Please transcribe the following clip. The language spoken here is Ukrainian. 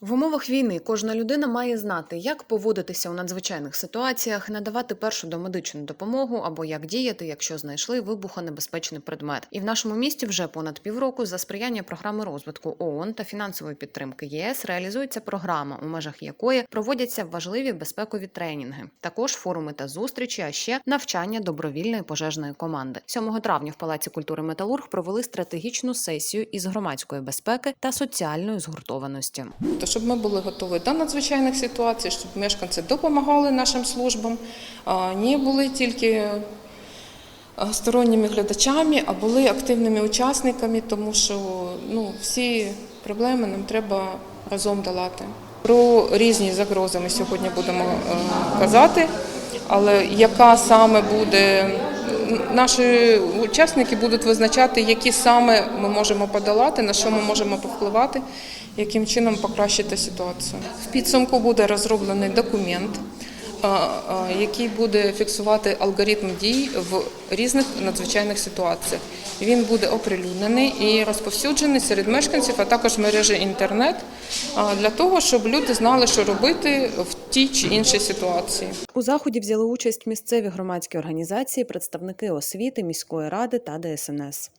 В умовах війни кожна людина має знати, як поводитися у надзвичайних ситуаціях, надавати першу домедичну допомогу або як діяти, якщо знайшли вибухонебезпечний предмет. І в нашому місті вже понад півроку за сприяння програми розвитку ООН та фінансової підтримки ЄС реалізується програма, у межах якої проводяться важливі безпекові тренінги, також форуми та зустрічі, а ще навчання добровільної пожежної команди. 7 травня в Палаці культури Металург провели стратегічну сесію із громадської безпеки та соціальної згуртованості. Щоб ми були готові до надзвичайних ситуацій, щоб мешканці допомагали нашим службам, не були тільки сторонніми глядачами, а були активними учасниками, тому що ну, всі проблеми нам треба разом долати. Про різні загрози ми сьогодні будемо е, казати, але яка саме буде. Наші учасники будуть визначати, які саме ми можемо подолати, на що ми можемо повпливати, яким чином покращити ситуацію. В підсумку буде розроблений документ, який буде фіксувати алгоритм дій в різних надзвичайних ситуаціях. Він буде оприлюднений і розповсюджений серед мешканців, а також мережі інтернет для того, щоб люди знали, що робити в тій чи іншій ситуації. У заході взяли участь місцеві громадські організації, представники освіти, міської ради та ДСНС.